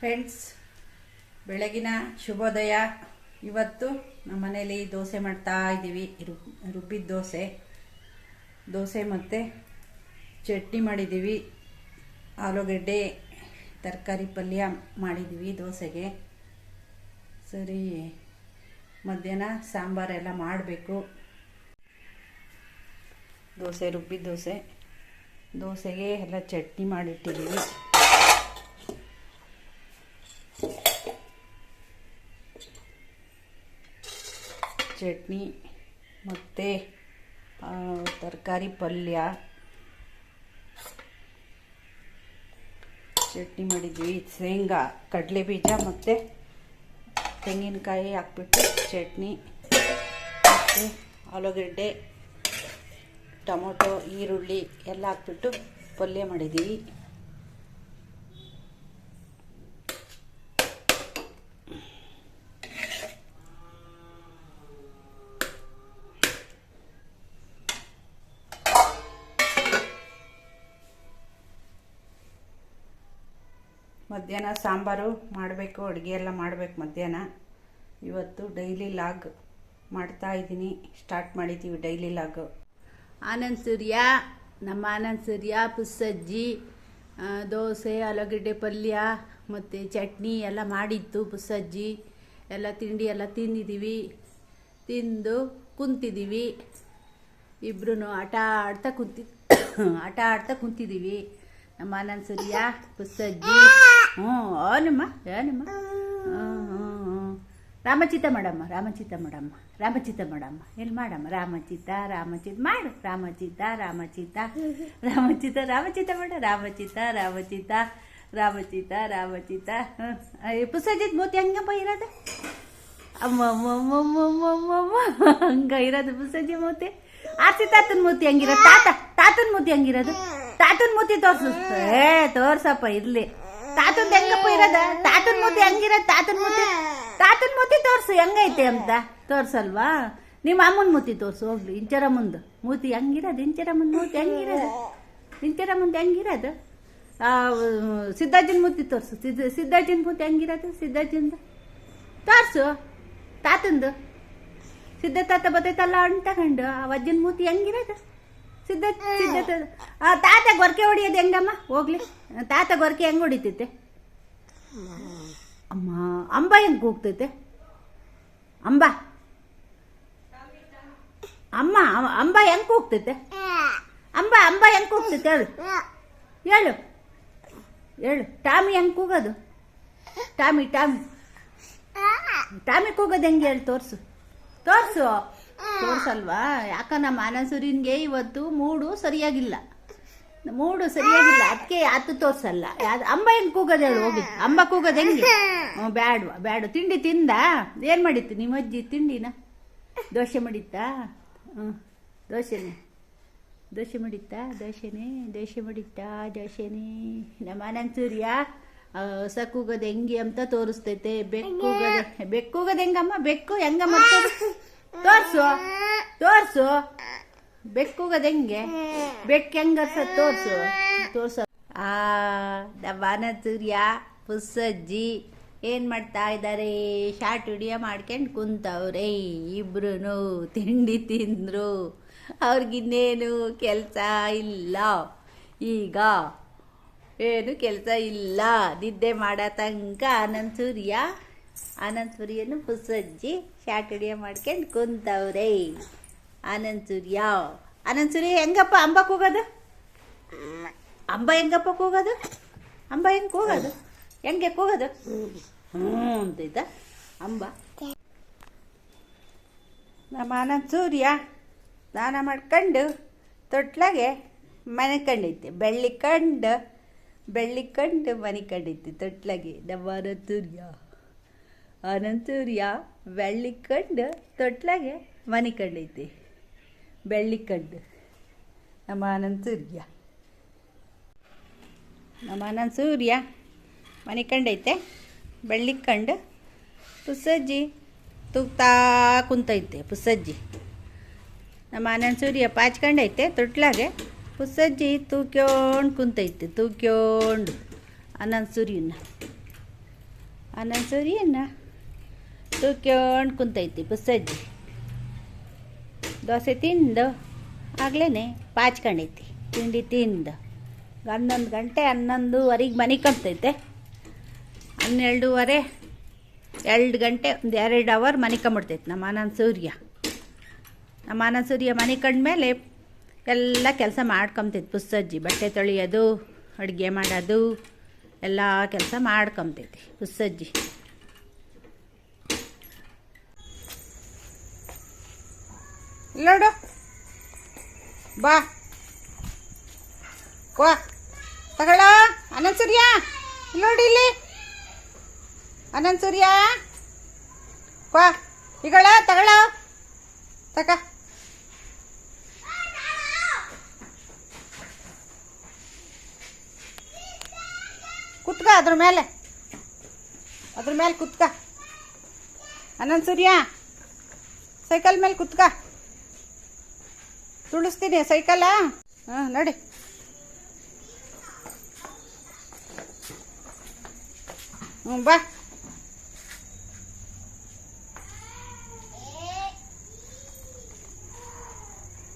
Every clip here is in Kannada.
ಫ್ರೆಂಡ್ಸ್ ಬೆಳಗಿನ ಶುಭೋದಯ. ಇವತ್ತು ನಮ್ಮ ಮನೇಲಿ ದೋಸೆ ಮಾಡ್ತಾ ಇದ್ದೀವಿ. ರುಬ್, ರುಬ್ಬಿದ ದೋಸೆ. ದೋಸೆ ಮತ್ತು ಚಟ್ನಿ ಮಾಡಿದ್ದೀವಿ. ಆಲೂಗಡ್ಡೆ, ತರಕಾರಿ ಪಲ್ಯ ಮಾಡಿದ್ದೀವಿ ದೋಸೆಗೆ. ಸರಿ, ಮಧ್ಯಾಹ್ನ ಸಾಂಬಾರೆಲ್ಲ ಮಾಡಬೇಕು. ದೋಸೆ, ರುಬ್ಬಿದ ದೋಸೆ. ದೋಸೆಗೆ ಎಲ್ಲ ಚಟ್ನಿ ಮಾಡಿಟ್ಟಿದ್ದೀವಿ. ಚಟ್ನಿ ಮತ್ತು ತರಕಾರಿ ಪಲ್ಯ. ಚಟ್ನಿ ಮಾಡಿದ್ವಿ. ಶೇಂಗಾ ಕಡಲೆ ಬೀಜ ಮತ್ತು ತೆಂಗಿನಕಾಯಿ ಹಾಕ್ಬಿಟ್ಟು ಚಟ್ನಿ ಮತ್ತು ಆಲೂಗಡ್ಡೆ, ಟೊಮೊಟೊ, ಈರುಳ್ಳಿ ಎಲ್ಲ ಹಾಕ್ಬಿಟ್ಟು ಪಲ್ಯ ಮಾಡಿದ್ದೀವಿ. ಮಧ್ಯಾಹ್ನ ಸಾಂಬಾರು ಮಾಡಬೇಕು, ಅಡುಗೆ ಎಲ್ಲ ಮಾಡಬೇಕು ಮಧ್ಯಾಹ್ನ. ಇವತ್ತು ಡೈಲಿ ಲಾಗ್ ಮಾಡ್ತಾ ಇದ್ದೀನಿ. ಸ್ಟಾರ್ಟ್ ಮಾಡಿದ್ದೀವಿ ಡೈಲಿ ಲಾಗ್. ಆನಂದ್ ಸೂರ್ಯ, ನಮ್ಮ ಆನಂದ್ ಸೂರ್ಯ, ಪುಸ್ಸಜ್ಜಿ ದೋಸೆ, ಆಲೂಗಡ್ಡೆ ಪಲ್ಯ, ಮತ್ತು ಚಟ್ನಿ ಎಲ್ಲ ಮಾಡಿತ್ತು ಪುಸ್ಸಜ್ಜಿ. ಎಲ್ಲ ತಿಂಡಿ ಎಲ್ಲ ತಿಂದಿದ್ದೀವಿ ತಿಂದು ಕುಂತಿದ್ದೀವಿ ಇಬ್ರು ಆಟ ಆಡ್ತಾ ಕುಂತಿ, ಆಟ ಆಡ್ತಾ ಕುಂತಿದ್ದೀವಿ ನಮ್ಮ ಆನಂದ್ ಸೂರ್ಯ, ಪುಸ್ಸಜ್ಜಿ. ಹ್ಞೂ ಏನಮ್ಮ ಏನಮ್ಮ ರಾಮಚಿತ ಮಾಡಮ್ಮ ರಾಮಚಿತ ಮಾಡಮ್ಮ ರಾಮಚಿತ ಮಾಡಮ್ಮ. ಎಲ್ಲಿ ಮಾಡಮ್ಮ? ರಾಮಚಿತ ರಾಮಚಿತ, ಮಾಡು. ರಾಮಚಿತ ರಾಮಚಿತ ರಾಮಚಿತ ರಾಮಚಿತ ಮಾಡ. ರಾಮಚಿತ ರಾಮಚಿತ ರಾಮಚಿತ ರಾಮಚಿತ. ಹ್ಞೂ. ಪುಸ್ತಕದ ಮೂತಿ ಹಂಗಪ್ಪ ಇರೋದು? ಹಂಗ ಇರೋದು ಪುಸಜಿ ಮೂತಿ? ಆರ್ತಿ ತಾತನ ಮೂತಿ ಹಂಗಿರೋದು? ತಾತ, ತಾತನ ಮೂತಿ ಹಂಗಿರೋದು? ತಾತನ ಮೂತಿ ತೋರ್ಸು. ಏ, ತೋರ್ಸಪ್ಪ, ಇರ್ಲಿ. ತಾತನ್ ಹೆಂಗಪ್ಪ ಇರೋದ? ತಾತನ್ ಮೂತಿ ಹೆಂಗಿರ? ತಾತನ್ ಮೂತಿ ತಾತನ್ ಮೂತಿ ತೋರ್ಸು, ಹೆಂಗೈತೆ ಅಂತ. ತೋರ್ಸಲ್ವಾ? ನಿಮ್ಮ ಅಮ್ಮನ ಮೂತಿ ತೋರ್ಸು, ಹೋಗ್ಲಿ. ಇಂಚರ ಮುಂದೆ. ಮೂತಿ ಹೆಂಗಿರೋದು? ಇಂಚರ ಮುಂದೆ ಮೂತಿ ಹೆಂಗಿರೋದು? ಇಂಚರ ಮುಂದೆ ಹೆಂಗಿರೋದು? ಸಿದ್ದಾಜಿನ ಮೂತಿ ತೋರ್ಸು. ಸಿದ್ದ, ಸಿದ್ದಾಜಿನ ಮೂತಿ ಹೆಂಗಿರೋದು? ಸಿದ್ದಾರ್ಜುನ್ದು ತೋರ್ಸು. ತಾತಂದು. ಸಿದ್ಧ ತಾತ ಬತ್ತೈತಲ್ಲ ಅಂತ ತಗೊಂಡು ಆ ವಜ್ಜನ ಮೂತಿ ಹೆಂಗಿರೋದು? ಸಿದ್ಧ ಸಿದ್ಧ ಆ ತಾತ ಗೊರಕೆ ಹೊಡಿಯೋದು ಹೆಂಗಮ್ಮ? ಹೋಗ್ಲಿ. ತಾತ ಗೊರಕೆ ಹೆಂಗ್ ಹೊಡಿತೈತೆ? ಅಮ್ಮ, ಅಂಬ ಹೆಂಗ್ ಹೋಗ್ತೈತೆ ಅಂಬ. ಅಮ್ಮ, ಅಂಬ ಹೆಂಗ್ ಹೋಗ್ತೈತೆ ಅಂಬ ಅಂಬ ಹೆಂಗ್ ಹೋಗ್ತೈತೆ ಹೇಳು. ಹೇಳು. ಹೇಳು. ಟಾಮಿ ಹೆಂಗ್ ಕೂಗೋದು? Tommy Tommy. ಟಾಮಿ ಕೂಗೋದು ಹೆಂಗೆ ಹೇಳಿ, ತೋರ್ಸು. ತೋರ್ಸು. ತೋರ್ಸಲ್ವಾ? ಯಾಕ ನಮ್ಮ ಆನಸೂರಿನ್ಗೆ ಇವತ್ತು ಮೂಡು ಸರಿಯಾಗಿಲ್ಲ. ಮೂಡು ಸರಿಯಾಗಿಲ್ಲ. ಅದಕ್ಕೆ ಯಾತು ತೋರ್ಸಲ್ಲ? ಯಾವ್ದು ಅಂಬ ಹೆಂಗ್ ಕೂಗೋದು ಹೇಳು ಹೋಗಿ. ಅಂಬ ಕೂಗೋದು ಹೆಂಗೆ? ಹ್ಞೂ ಬ್ಯಾಡ್ವಾ ಬ್ಯಾಡು ತಿಂಡಿ ತಿಂದ? ಏನು ಮಾಡಿತ್ತು? ನಿಮ್ಮ ಅಜ್ಜಿ ತಿಂಡಿನ? ದೋಸೆ ಮಾಡಿತ್ತಾ? ಹ್ಞೂ ದೋಸೆನೇ. ದೋಸೆ ಮಾಡಿತ್ತಾ? ದೋಸೆನೇ ದೋಸೆ ಮಾಡಿತ್ತಾ? ದೋಸೆನೇ. ನಮ್ಮ ಆನಂದ್ ಸೂರ್ಯ ಆ, ಹೊಸ ಕೂಗೋದು ಹೆಂಗೆ ಅಂತ ತೋರಿಸ್ತೈತೆ. ಬೆಕ್ಕು ಬೆಕ್ಕು ಕೂಗೋದು ಹೆಂಗಮ್ಮ? ಬೆಕ್ಕು ಹೆಂಗಮ್ಮ ತೋರ್ಸು. ತೋರ್ಸು. ಬೆಕ್ಕುಗದ ಹೆಂಗೆ? ಬೆಕ್ಕು ಹೆಂಗರ್ಸ ತೋರ್ಸು. ತೋರ್ಸು. ಆ ದಬಾನ ಸೂರ್ಯ ಪುಸ್ಸಜ್ಜಿ ಏನ್ ಮಾಡ್ತಾ ಇದ್ದಾರೆ ಶಾರ್ಟ್ ವಿಡಿಯೋ ಮಾಡ್ಕೊಂಡು ಕುಂತವ್ರೆ. ಇಬ್ರು ತಿಂಡಿ ತಿಂದ್ರು. ಅವ್ರಿಗಿನ್ನೇನು ಕೆಲಸ ಇಲ್ಲ. ಈಗ ಏನು ಕೆಲಸ ಇಲ್ಲ. ನಿದ್ದೆ ಮಾಡೋ ತನಕ ಆನಂದ್ ಸೂರ್ಯ ಆನಂದ್ ಸೂರ್ಯನು ಪುಸ್ಸಜ್ಜಿ ಶಾರ್ಟ್ ವಿಡಿಯೋ ಮಾಡ್ಕೊಂಡು ಕುಂತವ್ರೆ. ಆನಂದ ಸೂರ್ಯ. ಆನಂದ ಸೂರ್ಯ, ಹೆಂಗಪ್ಪ? ಅಂಬ ಕೂಗೋದು ಅಂಬ ಹೆಂಗಪ್ಪ ಕೂಗೋದು? ಅಂಬ ಹೆಂಗೆ ಕೂಗೋದು? ಹೆಂಗೆ ಕೂಗೋದು? ಹ್ಞೂ ಅಂತೈತ ಅಂಬ. ನಮ್ಮ ಆನಂದ್ ಸೂರ್ಯ ಸ್ನಾನ ಮಾಡ್ಕೊಂಡು ತೊಟ್ಲಾಗೆ ಮನೆ ಕಂಡೈತೆ ಬೆಳ್ಳಿ ಕಂಡು ಬೆಳ್ಳಿ ಕಂಡು ಮನೆ ಕಂಡೈತೆ ತೊಟ್ಲಾಗೆ. ನಮ್ಮ ಆನಂದ್ ಸೂರ್ಯ. ಅನಂತೂರ್ಯ ಬೆಳ್ಳಿ ಕಂಡು ತೊಟ್ಲಾಗೆ ಮನೆ ಕಂಡೈತಿ ಬೆಳ್ಳಿ ಕಂಡು ನಮ್ಮ ಅನಂತೂರ್ಯ. ನಮ್ಮ ಅನಂತೂರ್ಯ ಮನೆ ಕಂಡೈತೆ ಬೆಳ್ಳಿ ಕಂಡು ಪುಸಜ್ಜಿ ತೂಗ್ತಾ ಕುಂತೈತೆ, ಪುಸಜ್ಜಿ. ನಮ್ಮ ಅನಂತೂರ್ಯ ಪಾಚ್ಕೊಂಡೈತೆ, ತೊಟ್ಲಾಗೆ ಪುಸಜ್ಜಿ ತೂಕ್ಯೋಂಡು ಕುಂತೈತೆ, ತೂಕ್ಯೋಂಡು ಅನಂತ ಸೂರ್ಯನ್ನ ತೂಕ್ಯಂಡು ಕುಂತೈತಿ ಬುಸ್ಸಜ್ಜಿ ದೋಸೆ ತಿಂದು ಆಗ್ಲೇ ಪಾಚ್ಕೊಂಡೈತಿ ತಿಂಡಿ ತಿಂದು ಹನ್ನೊಂದು ಗಂಟೆ ಹನ್ನೊಂದುವರೆಗೆ ಮನೆ ಕಂಬ್ತೈತೆ ಹನ್ನೆರಡೂವರೆ ಎರಡು ಗಂಟೆ ಒಂದು ಎರಡು ಅವರ್ ಮನೆ ಕಂಬಿಡ್ತೈತೆ ನಮ್ಮ ಆನಂದ್ ಸೂರ್ಯ ನಮ್ಮ ಆನಂದ್ ಸೂರ್ಯ ಮನೆ ಕಂಡ್ಮೇಲೆ ಎಲ್ಲ ಕೆಲಸ ಮಾಡ್ಕೊಂಬ್ತೈತೆ ಪುಸ್ಸಜ್ಜಿ ಬಟ್ಟೆ ತೊಳೆಯೋದು ಅಡುಗೆ ಮಾಡೋದು ಎಲ್ಲ ಕೆಲಸ ಮಾಡ್ಕೊಂಬ್ತೈತಿ ಪುಸ್ತಜ್ಜಿ ಇಲ್ಲೋಡು ಬಾ. ವಾ. ತಗೊಳ ಅನಂತ ಸೂರ್ಯ ನೋಡಿ ಇಲ್ಲಿ. ಅನಂತ ಸೂರ್ಯ. ವಾ. ಈಗಳ ತಗೊಳ ತಕ. ಕುತ್ಕ ಅದ್ರ ಮೇಲೆ. ಅದ್ರ ಮೇಲೆ ಕುತ್ಕ. ಅನಂತ ಸೂರ್ಯ, ಸೈಕಲ್ ಮೇಲೆ ಕುತ್ಕ. ತುಳಿಸ್ತೀನಿ ಸೈಕಲ್ಲ ಹಾಂ, ನಡಿ. ಹ್ಞೂ, ಬಾ.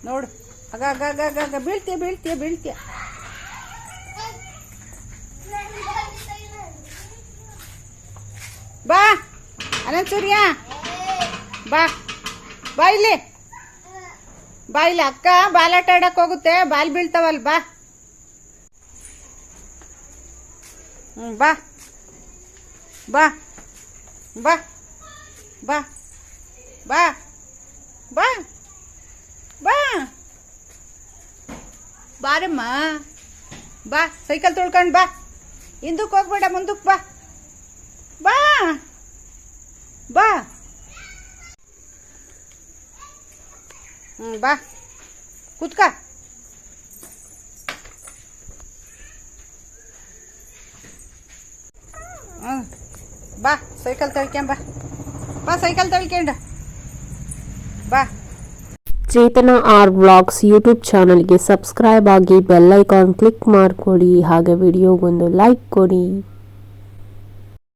ನೋಡು. ಆಗ ಆಗ ಆಗ ಆಗ ಆಗ ಬೀಳ್ತೀಯ ಬೀಳ್ತೀಯ ಬೀಳ್ತೀಯ. ಬಾ, ಅನಂತ ಸೂರ್ಯ. ಬಾ ಬಾ ಇಲ್ಲಿ. ಬಾ ಇಲ್ಲಿ ಅಕ್ಕ ಬಾಲಾಟ ಆಡಕ್ ಹೋಗುತ್ತೆ. ಬಾಲ್ ಬೀಳ್ತಾವಲ್, ಬಾ. ಹ್ಞೂ ಬಾ. ಬಾ. ಬಾ. ಬಾ. ಬಾ. ಬಾ. ಬಾ. ಬಾರಮ್ಮ. ಬಾ. ಸೈಕಲ್ ತೊಳ್ಕೊಂಡು ಬಾ. ಹಿಂದಕ್ಕೆ ಹೋಗ್ಬೇಡ, ಮುಂದಕ್ಕೆ ಬಾ. ಬಾ. ಬಾ. ಹ್ಞೂ ಬಾ. ಕುತ್ಕ. ಬಾ, ಸೈಕಲ್ ತಳ್ಕೊಂಬ ಬಾ. ಸೈಕಲ್ ತಳ್ಕೊಂಡ. ಬಾ. ಚೇತನ ಆರ್ ವ್ಲಾಗ್ಸ್ ಯೂಟ್ಯೂಬ್ ಚಾನಲ್ಗೆ ಸಬ್ಸ್ಕ್ರೈಬ್ ಆಗಿ ಬೆಲ್ ಐಕಾನ್ ಕ್ಲಿಕ್ ಮಾಡಿಕೊಡಿ. ಹಾಗೆ ವಿಡಿಯೋಗೊಂದು ಲೈಕ್ ಕೊಡಿ.